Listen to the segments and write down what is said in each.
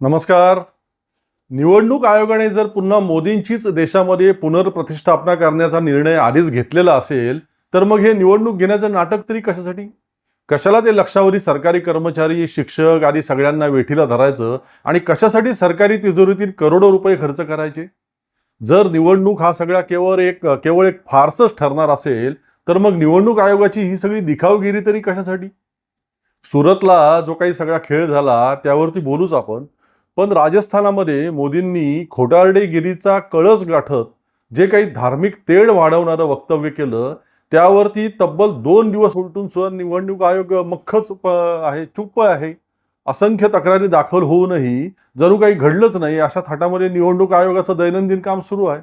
नमस्कार. निवडणूक आयोगाने जर पुन्हा मोदींचीच देशामध्ये पुनर्प्रतिष्ठापना करण्याचा निर्णय आधीच घेतलेला असेल तर मग हे निवडणूक घेण्याचं नाटक तरी कशासाठी? कशाला ते लक्षावरी सरकारी कर्मचारी शिक्षक आदी सगळ्यांना वेठीला धरायचं आणि कशासाठी सरकारी तिजोरीतील करोडो रुपये खर्च करायचे? जर निवडणूक हा सगळा केवळ एक केवळ एक फारसच ठरणार असेल तर मग निवडणूक आयोगाची ही सगळी दिखावगिरी तरी कशासाठी? सुरतला जो काही सगळा खेळ झाला त्यावरती बोलूच आपण. पण राजस्थानामध्ये मोदींनी खोटारडेगिरीचा कळस गाठत जे काही धार्मिक तेढ वाढवणारं वक्तव्य केलं त्यावरती तब्बल दोन दिवस उलटून सुद्धा निवडणूक आयोग मख्खच प- आहे चुप्प आहे. असंख्य तक्रारी दाखल होऊनही जणू काही घडलंच नाही अशा थाटामध्ये निवडणूक आयोगाचं दैनंदिन काम सुरू आहे.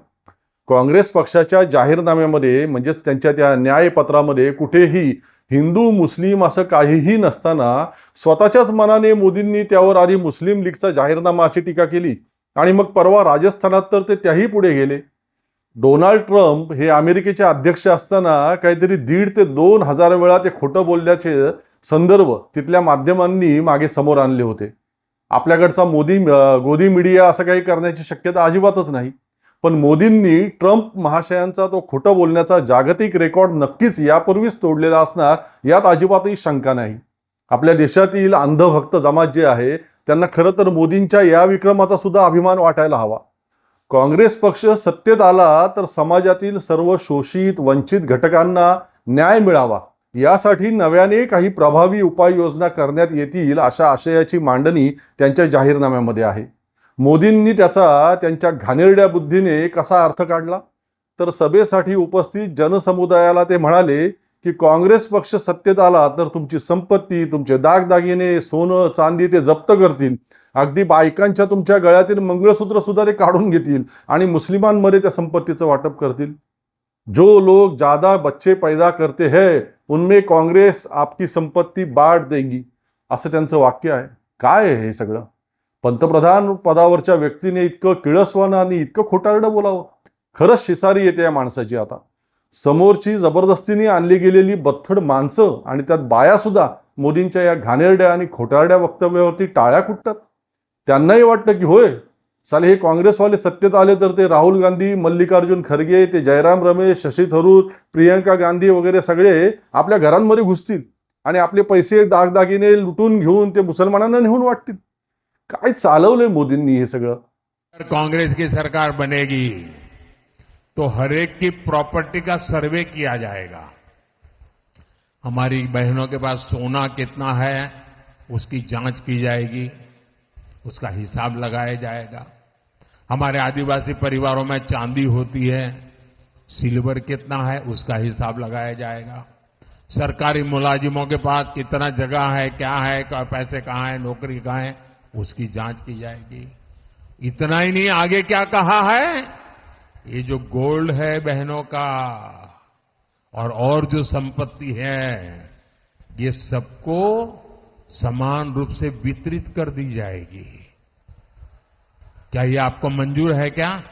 काँग्रेस पक्षाच्या जाहीरनाम्यामध्ये म्हणजेच त्यांच्या त्या न्यायपत्रामध्ये कुठेही हिंदू मुस्लिम असं काहीही नसताना स्वतःच्याच मनाने मोदींनी त्यावर आधी मुस्लिम लीगचा जाहीरनामा अशी टीका केली. आणि मग परवा राजस्थानात तर ते त्याही पुढे गेले. डोनाल्ड ट्रम्प हे अमेरिकेचे अध्यक्ष असताना काहीतरी दीड ते दोन हजार वेळा ते खोटं बोलल्याचे संदर्भ तिथल्या माध्यमांनी मागे समोर आणले होते. आपल्याकडचा मोदी गोदी मीडिया असं काही करण्याची शक्यता अजिबातच नाही. पण मोदींनी ट्रम्प महाशयांचा तो खोटं बोलण्याचा जागतिक रेकॉर्ड नक्कीच यापूर्वीच तोडलेला असणार यात अजिबातही शंका नाही. आपल्या देशातील अंधभक्त जमात जे आहे त्यांना खरं तर मोदींच्या या विक्रमाचा सुद्धा अभिमान वाटायला हवा. काँग्रेस पक्ष सत्तेत आला तर समाजातील सर्व शोषित वंचित घटकांना न्याय मिळावा. यासाठी नव्याने काही प्रभावी उपाययोजना करण्यात येतील अशा आशयाची मांडणी त्यांच्या जाहीरनाम्यामध्ये आहे. मोदींनी त्याचा त्यांच्या घाणेरड्या बुद्धीने कसा अर्थ काढला? तर सभेसाठी उपस्थित जनसमुदायाला ते म्हणाले की काँग्रेस पक्ष सत्तेत आला तर तुमची संपत्ती तुमचे दागदागिने सोनं चांदी ते जप्त करतील. अगदी बायकांच्या तुमच्या गळ्यातील मंगळसूत्र सुद्धा ते काढून घेतील आणि मुस्लिमांमध्ये त्या संपत्तीचं वाटप करतील. जो लोग ज्यादा बच्चे पैदा करते हैं उनमें काँग्रेस आपकी संपत्ती बाट देंगी. असं त्यांचं वाक्य आहे. काय आहे हे सगळं? पंतप्रधान पदावरच्या व्यक्तीने इतकं किळसवानं आणि इतकं खोटारडं बोलावं. खरंच शिसारी येते या माणसाची आता. समोरची जबरदस्तीने आणली गेलेली बथ्थड माणसं आणि त्यात बाया सुद्धा मोदींच्या या घाणेरड्या आणि खोटारड्या वक्तव्यावरती टाळ्या कुटतात. त्यांनाही वाटतं की होय साले हे काँग्रेसवाले सत्तेत आले तर ते राहुल गांधी मल्लिकार्जुन खरगे ते जयराम रमेश शशी थरूर प्रियंका गांधी वगैरे सगळे आपल्या घरांमध्ये घुसतील आणि आपले पैसे दागदागिने लुटून घेऊन ते मुसलमानांना नेऊन वाटतील. काय चालवलंय मोदींनी हे सगळं? अगर कांग्रेस की सरकार बनेगी तो हर एक की प्रॉपर्टी का सर्वे किया जाएगा। हमारी बहनों के पास सोना कितना है, उसकी जाँच की जाएगी, उसका हिसाब लगाया जाएगा। हमारे आदिवासी परिवारों में चांदी होती है, सिल्वर कितना है, उसका हिसाब लगाया जाएगा। सरकारी मुलाजिमों के पास कितना जगह है, क्या है पैसे कहाँ है, नौकरी कहाँ है उसकी जाँच की जाएगी। इतना ही नहीं, आगे क्या कहा है? ये जो गोल्ड है बहनों का, और और जो संपत्ति है, ये सबको समान रूप से वितरित कर दी जाएगी। क्या ये आपको मंजूर है क्या?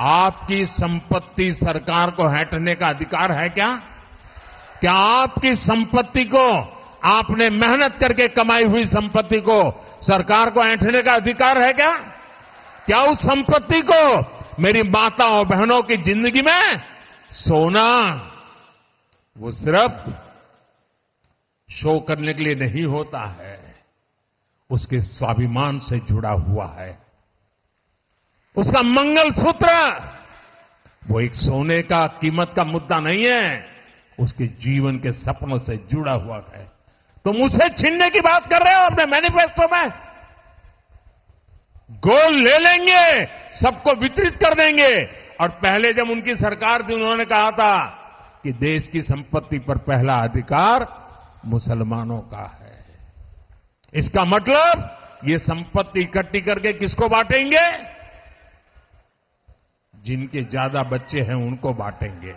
आपकी संपत्ति सरकार को हटने का अधिकार है क्या? क्या आपकी संपत्ति को आपने मेहनत करके कमाई हुई संपत्ति को सरकार को ऐंठने का अधिकार है क्या? क्या उस संपत्ति को मेरी माताओं बहनों की ज़िंदगी में सोना, वो सिर्फ़ शो करने के लिए नहीं होता है, उसके स्वाभिमान से जुड़ा हुआ है। उसका मंगल सूत्र वो एक सोने का कीमत का मुद्दा नहीं है, उसके जीवन के सपनों से जुड़ा हुआ है। तुम उसे छीनने की बात कर रहे हो, अपने मैनिफेस्टो में। गोल ले लेंगे, सबको वितरित कर देंगे। और पहले जब उनकी सरकार थी, उन्होंने कहा था कि देश की संपत्ति पर पहला अधिकार मुसलमानों का है। इसका मतलब ये संपत्ति इकट्ठी करके किसको बांटेंगे? जिनके ज़्यादा बच्चे हैं, उनको बांटेंगे।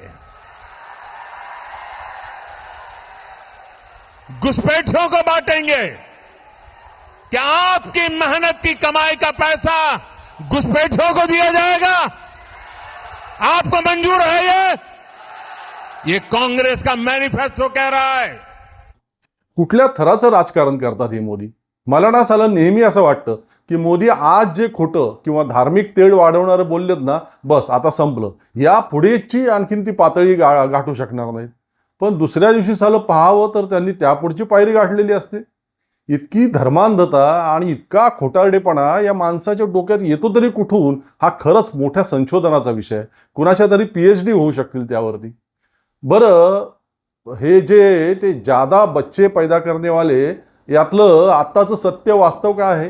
घुसपैठियों को बांटेंगे। क्या आपकी मेहनत की कमाई का पैसा घुसपैठियों को दिया जाएगा? आपको मंजूर है ये? ये कांग्रेस का मैनिफेस्टो कह रहा है। कुठल्या थराचं राजकारण करतात हे मोदी? मला ना साला नेहमी असं वाटतं की मोदी आज जे खोटं किंवा धार्मिक तेढ वाढवणारं बोललेत ना बस आता संपलं. या पुढेची आणखीन ती पातळी गा गाठू शकणार नाहीत. पण दुसऱ्या दिवशी सालं पाहावं तर त्यांनी त्यापुढची पायरी गाठलेली असते. इतकी धर्मांधता आणि इतका खोटारडेपणा या माणसाच्या डोक्यात येतो तरी कुठून हा खरंच मोठ्या संशोधनाचा विषय कुणाच्या तरी पी एच डी होऊ शकतील त्यावरती. बरं हे जे ते जादा बच्चे पैदा करणेवाले यातलं आत्ताचं सत्य वास्तव काय आहे?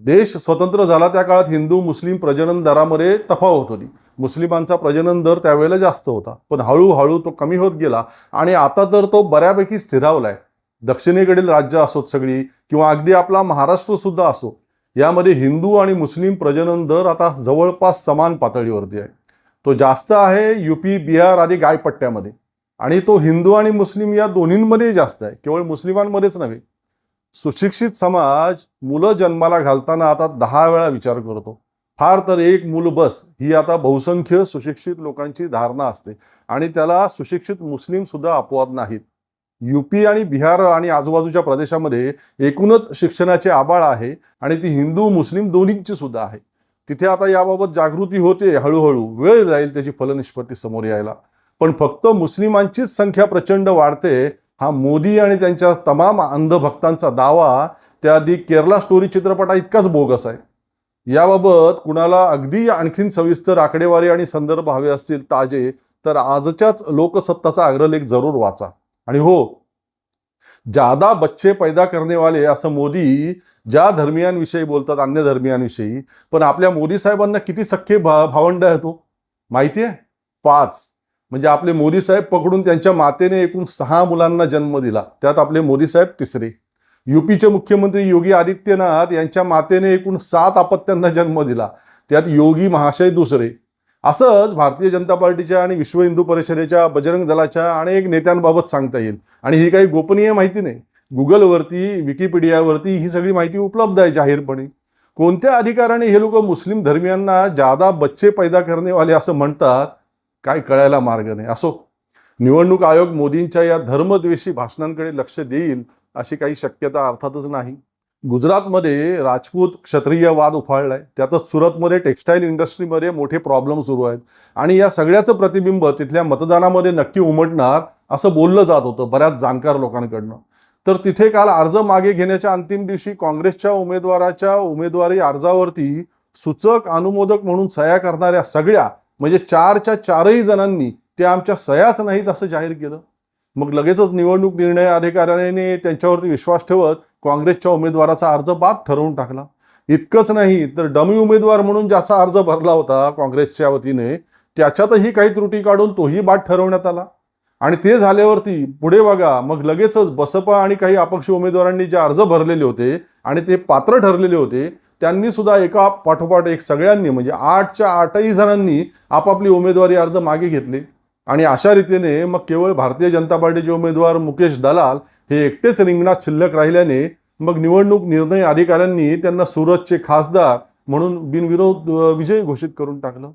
देश स्वतंत्र झाला त्या काळात हिंदू मुस्लिम प्रजनन दरामध्ये तफावत होती मुस्लिमांचा प्रजनन दर त्यावेळेला जास्त होता. पण हळूहळू तो कमी होत गेला आणि आता तर तो बऱ्यापैकी स्थिरावलाय. दक्षिणेकडील राज्य असोत सगळी किंवा अगदी आपला महाराष्ट्र सुद्धा असो यामध्ये हिंदू आणि मुस्लिम प्रजनन दर आता जवळपास समान पातळीवरती आहे. तो जास्त आहे यूपी बिहार आणि गायपट्ट्यामध्ये आणि तो हिंदू आणि मुस्लिम या दोन्हींमध्ये जास्त आहे. केवळ मुस्लिमांमध्येच नव्हे सुशिक्षित समाज मुलं जन्माला घालताना आता दहा वेळा विचार करतो. फार तर एक मूल बस ही आता बहुसंख्य सुशिक्षित लोकांची धारणा असते आणि त्याला सुशिक्षित मुस्लिम सुद्धा अपवाद नाहीत. यूपी आणि बिहार आणि आजूबाजूच्या प्रदेशामध्ये एकूणच शिक्षणाचे आबाळ आहे आणि ती हिंदू मुस्लिम दोन्हींची सुद्धा आहे. तिथे आता याबाबत जागृती होते हळूहळू वेळ जाईल त्याची फलनिष्पत्ती समोर यायला. पण फक्त मुस्लिमांचीच संख्या प्रचंड वाढते हा मोदी आणि त्यांच्या तमाम अंधभक्तांचा दावा त्या केरला स्टोरी चित्रपटा इतकाच बोगस आहे. याबाबत कुणाला अगदी आणखीन सविस्तर आकडेवारी आणि संदर्भ हवे असतील ताजे तर आजच्याच लोकसत्ताचा अग्रलेख जरूर वाचा. आणि हो जादा बच्चे पैदा करनेवाले असं मोदी ज्या धर्मियांविषयी बोलतात अन्य धर्मियांविषयी पण आपल्या मोदी साहेबांना किती सख्खे भा भावंड आहे तो हो. माहिती आहे पाच. म्हणजे आपले मोदी साहेब पकडून त्यांच्या मातेने एकूण सहा मुलांना जन्म दिला. त्यात आपले मोदी साहेब तिसरे. युपीचे मुख्यमंत्री योगी आदित्यनाथ यांच्या मातेने एकूण सात अपत्यांना जन्म दिला. त्यात योगी महाशय दुसरे. असंच भारतीय जनता पार्टीच्या आणि विश्व हिंदू परिषदेच्या बजरंग दलाच्या अनेक नेत्यांबाबत सांगता येईल. आणि ही काही गोपनीय माहिती नाही. गुगलवरती विकिपीडियावरती ही सगळी माहिती उपलब्ध आहे जाहीरपणे. कोणत्या अधिकाराने हे लोक मुस्लिम धर्मियांना जादा बच्चे पैदा करणेवाले असं म्हणतात काय कळायला मार्ग नाही. असो निवडणूक आयोग मोदींच्या या धर्मद्वेषी भाषणांकडे लक्ष देईल अशी काही शक्यता अर्थातच नाही. गुजरातमध्ये राजपूत क्षत्रिय वाद उफाळलाय. त्यातच सुरतमध्ये टेक्स्टाईल इंडस्ट्रीमध्ये मोठे प्रॉब्लेम सुरू आहेत. आणि या सगळ्याचं प्रतिबिंब तिथल्या मतदानामध्ये नक्की उमटणार असं बोललं जात होतं बऱ्याच जाणकार लोकांकडनं. तर तिथे काल अर्ज मागे घेण्याच्या अंतिम दिवशी काँग्रेसच्या उमेदवाराच्या उमेदवारी अर्जावरती सूचक अनुमोदक म्हणून सह्या करणाऱ्या सगळ्या म्हणजे चारच्या चारही जणांनी ते आमच्या सह्याच नाहीत असं जाहीर केलं. मग लगेचच निवडणूक निर्णय अधिकाऱ्याने त्यांच्यावरती विश्वास ठेवत काँग्रेसच्या उमेदवाराचा अर्ज बाद ठरवून टाकला. इतकंच नाही तर डमी उमेदवार म्हणून ज्याचा अर्ज भरला होता काँग्रेसच्या वतीने त्याच्यातही काही त्रुटी काढून तोही बाद ठरवण्यात आला. आणि ते झाल्यावरती पुढे बघा मग लगेचच बसपा आणि काही अपक्ष उमेदवारांनी जे अर्ज भरलेले होते आणि ते पात्र ठरलेले होते त्यांनी सुद्धा एका पाठोपाठ एक सगळ्यांनी म्हणजे आठच्या आठही जणांनी आपापली उमेदवारी अर्ज मागे घेतले. आणि अशा रीतीने मग केवळ भारतीय जनता पार्टीचे उमेदवार मुकेश दलाल हे एकटेच रिंगणात शिल्लक राहिल्याने मग निवडणूक निर्णय अधिकाऱ्यांनी त्यांना सुरतचे खासदार म्हणून बिनविरोध विजय घोषित करून टाकलं.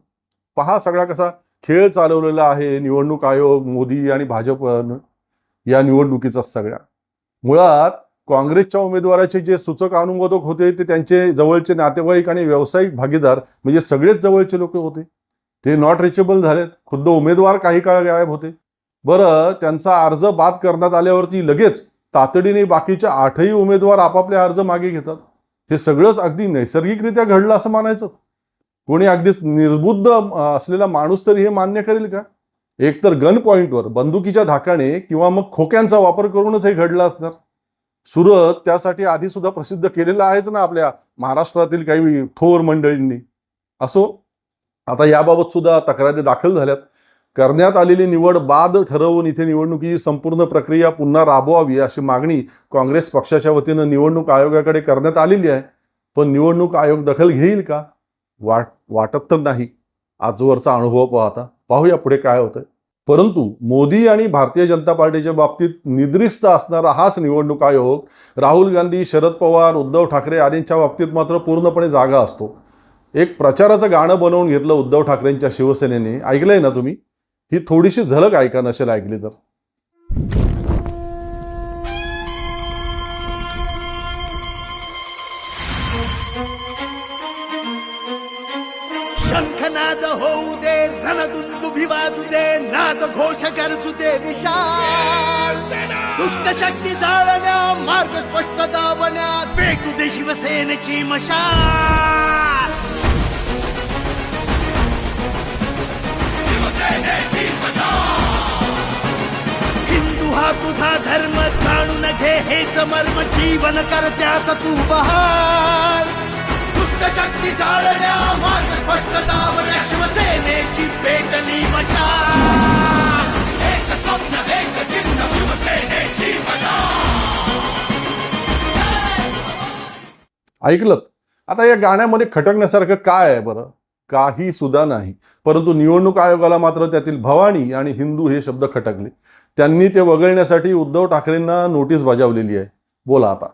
पहा सगळा कसा खेळ चालवलेला आहे निवडणूक आयोग मोदी आणि भाजपनं या निवडणुकीचा सगळ्या मुळात काँग्रेसच्या उमेदवाराचे जे सूचक अनुमोदक होते ते त्यांचे जवळचे नातेवाईक आणि व्यावसायिक भागीदार म्हणजे सगळेच जवळचे लोक होते. ते नॉट रिचेबल झालेत. खुद्द उमेदवार काही काळ गायब होते. बरं त्यांचा अर्ज बाद करण्यात आल्यावरती लगेच तातडीने बाकीचे आठही उमेदवार आपापले अर्ज मागे घेतात. हे सगळंच अगदी नैसर्गिकरित्या घडलं असं मानायचं. कोणी अगदीच निर्बुद्ध असलेला माणूस तरी हे मान्य करेल का? एकतर गन पॉईंटवर बंदुकीच्या धाकाने किंवा मग खोक्यांचा वापर करूनच हे घडलं असणार. सुरत त्यासाठी आधी सुद्धा प्रसिद्ध केलेलं आहेच ना आपल्या महाराष्ट्रातील काही थोर मंडळींनी. असो आता याबाबत सुद्धा तक्रारी दाखल झाल्यात. करण्यात आलेली निवड बाद ठरवून इथे निवडणुकीची संपूर्ण प्रक्रिया पुन्हा राबवावी अशी मागणी काँग्रेस पक्षाच्या वतीनं निवडणूक आयोगाकडे करण्यात आलेली आहे. पण निवडणूक आयोग दखल घेईल का? वाट वाटत तर नाही. आजवरचा अनुभव पाहता. पाहूया पुढे काय होतं परंतु मोदी आणि भारतीय जनता पार्टीच्या बाबतीत निद्रिस्त असणारा हाच निवडणूक आयोग राहुल गांधी शरद पवार उद्धव ठाकरे आदींच्या बाबतीत मात्र पूर्णपणे जागा असतो. एक प्रचाराचं गाणं बनवून घेतलं उद्धव ठाकरेंच्या शिवसेनेने. ऐकलंय ना तुम्ही? ही थोडीशी झलक ऐका नसेल ऐकली तर. शंखनाद होऊ दे रणदुन वाजू दे नाद घोष गरजू दे विशाल। दुष्ट शक्ती जाळण्या मार्ग स्पष्ट दावण्या पेटू दे शिवसेनेची मशाल। हिंदू हा तुझा धर्म जाणून घे हेच मर्म जीवन करत्यास तू बहाल। दुष्ट शक्ती जाळण्या मार्ग स्पष्ट दावण्या शिवसेनेची ऐकलं आता या गाण्यामध्ये खटकण्यासारखं काय आहे बरं? काही सुद्धा नाही. परंतु निवडणूक आयोगाला मात्र त्यातील भवानी आणि हिंदू हे शब्द खटकले. त्यांनी ते वगळण्यासाठी उद्धव ठाकरेंना नोटीस बजावलेली आहे. बोला आता.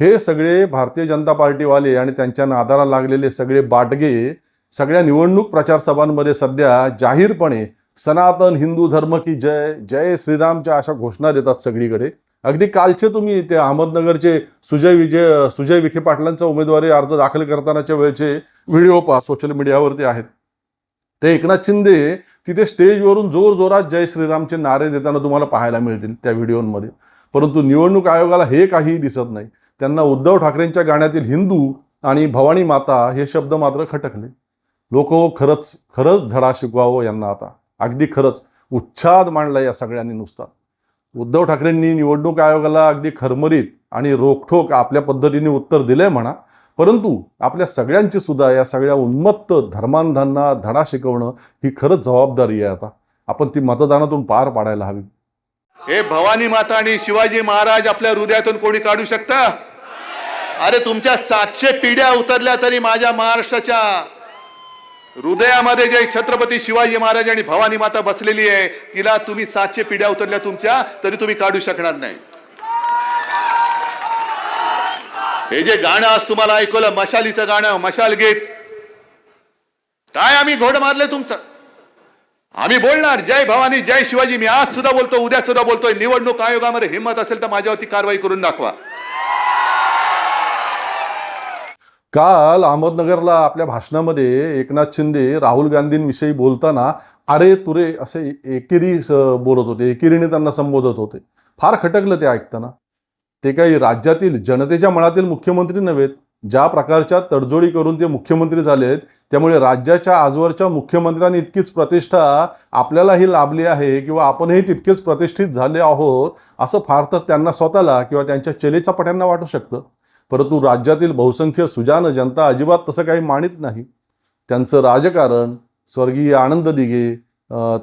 हे सगळे भारतीय जनता पार्टीवाले आणि त्यांच्या नादाला लागलेले सगळे बाटगे सगळ्या निवडणूक प्रचार सभांमध्ये सध्या जाहीरपणे सनातन हिंदू धर्म की जय जय श्रीरामच्या अशा घोषणा देतात सगळीकडे. अगदी कालचे तुम्ही ते अहमदनगरचे सुजय विजय सुजय विखे पाटलांचा उमेदवारी अर्ज दाखल करतानाच्या वेळचे व्हिडिओ पहा सोशल मीडियावरती आहेत. ते एकनाथ शिंदे तिथे स्टेजवरून जोर जोरात जय श्रीरामचे नारे देताना तुम्हाला पाहायला मिळतील त्या व्हिडिओमध्ये. परंतु निवडणूक आयोगाला हे काहीही दिसत नाही. त्यांना उद्धव ठाकरेंच्या गाण्यातील हिंदू आणि भवानी माता हे शब्द मात्र खटकले. लोक खरंच खरंच धडा शिकवावं यांना आता. अगदी खरंच उच्छाद मांडला या सगळ्यांनी नुसता. उद्धव ठाकरेंनी निवडणूक आयोगाला अगदी खरमरीत आणि रोखठोक आपल्या पद्धतीने उत्तर दिलंय म्हणा. परंतु आपल्या सगळ्यांची सुद्धा या सगळ्या उन्मत्त धर्मांधांना धडा शिकवणं ही खरंच जबाबदारी आहे आता. आपण ती मतदानातून पार पाडायला हवी. हे भवानी माता आणि शिवाजी महाराज आपल्या हृदयातून कोणी काढू शकता? अरे तुमच्या सातशे पिढ्या उतरल्या तरी माझ्या महाराष्ट्राच्या हृदयामध्ये जे छत्रपती शिवाजी महाराज आणि भवानी माता बसलेली आहे तिला तुम्ही सातशे पिढ्या उतरल्या तुमच्या तरी तुम्ही काढू शकणार नाही. हे जे गाणं आज तुम्हाला ऐकवलं मशालीचं गाणं मशाल गीत काय आम्ही घोड मारले तुमचं? आम्ही बोलणार जय भवानी जय शिवाजी मी आज सुद्धा बोलतो उद्या सुद्धा बोलतोय निवडणूक आयोगामध्ये हिंमत असेल तर माझ्यावरती कारवाई करून दाखवा. काल अहमदनगरला आपल्या भाषणामध्ये एकनाथ शिंदे राहुल गांधींविषयी बोलताना अरे तुरे असे एकेरी बोलत होते एकेरीने त्यांना संबोधत होते. फार खटकलं ते ऐकताना. ते काही राज्यातील जनतेच्या मनातील मुख्यमंत्री नव्हेत ज्या प्रकारच्या तडजोडी करून ते मुख्यमंत्री झालेत त्यामुळे राज्याच्या आजवरच्या मुख्यमंत्र्यांनी इतकीच प्रतिष्ठा आपल्यालाही लाभली आहे किंवा आपणही तितकेच प्रतिष्ठित झाले आहोत असं फार तर त्यांना स्वतःला किंवा त्यांच्या चेलेच्या पट्यांना वाटू शकतं. परंतु राज्यातील बहुसंख्य सुजान जनता अजिबात तसं काही मानित नाही. त्यांचं राजकारण स्वर्गीय आनंद दिघे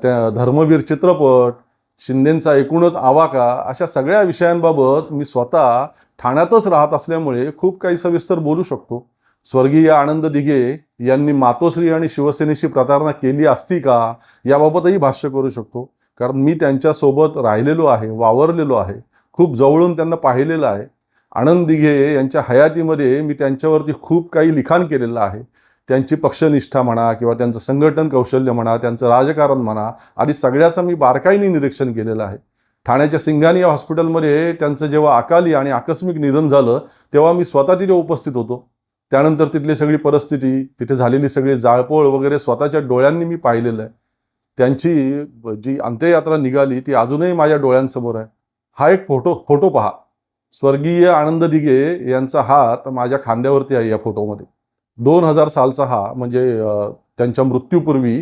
त्या धर्मवीर चित्रपट शिंदेंचा एकूणच आवाका अशा सगळ्या विषयांबाबत मी स्वतः ठाण्यातच राहत असल्यामुळे खूप काही सविस्तर बोलू शकतो. स्वर्गीय आनंद दिघे यांनी मातोश्री आणि शिवसेनेशी प्रतारणा केली असती का याबाबतही भाष्य करू शकतो. कारण मी त्यांच्यासोबत राहिलेलो आहे वावरलेलो आहे. खूप जवळून त्यांना पाहिलेलं आहे. आनंद दिघे यांच्या हयातीमध्ये मी त्यांच्यावरती खूप काही लिखाण केलेलं आहे. त्यांची पक्षनिष्ठा म्हणा किंवा त्यांचं संघटन कौशल्य म्हणा त्यांचं राजकारण म्हणा आधी सगळ्याचं मी बारकाईने निरीक्षण केलेलं आहे. ठाण्याच्या सिंघानी या हॉस्पिटलमध्ये त्यांचं जेव्हा अकाली आणि आकस्मिक निधन झालं तेव्हा मी स्वतः तिथे उपस्थित होतो. त्यानंतर तिथली सगळी परिस्थिती तिथे झालेली सगळी जाळपोळ वगैरे स्वतःच्या डोळ्यांनी मी पाहिलेलं आहे. त्यांची जी अंत्ययात्रा निघाली ती अजूनही माझ्या डोळ्यांसमोर आहे. हा एक फोटो फोटो पहा. स्वर्गीय आनंद दिघे यांचा हात माझ्या खांद्यावरती आहे या फोटोमध्ये. दोन हजार सालचा हा म्हणजे त्यांच्या मृत्यूपूर्वी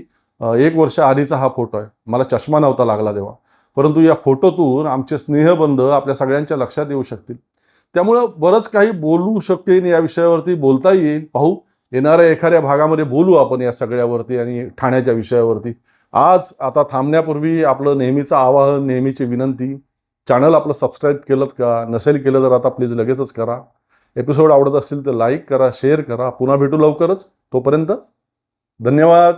एक वर्ष आधीचा हा फोटो आहे. मला चष्मा नव्हता लागला तेव्हा. परंतु या फोटोतून आमचे स्नेहबंध आपल्या सगळ्यांच्या लक्षात येऊ शकतील. त्यामुळं बरंच काही बोलू शकेन या विषयावरती बोलता येईल. पाहू येणाऱ्या एखाद्या भागामध्ये बोलू आपण या सगळ्यावरती आणि ठाण्याच्या विषयावरती. आज आता थांबण्यापूर्वी आपलं नेहमीचं आवाहन नेहमीची विनंती चॅनल आपलं सबस्क्राईब केलं का? नसेल केलं तर आता प्लीज लगेचच करा. एपिसोड आवडत असेल तर लाईक करा शेअर करा. पुन्हा भेटू लवकरच. तोपर्यंत धन्यवाद.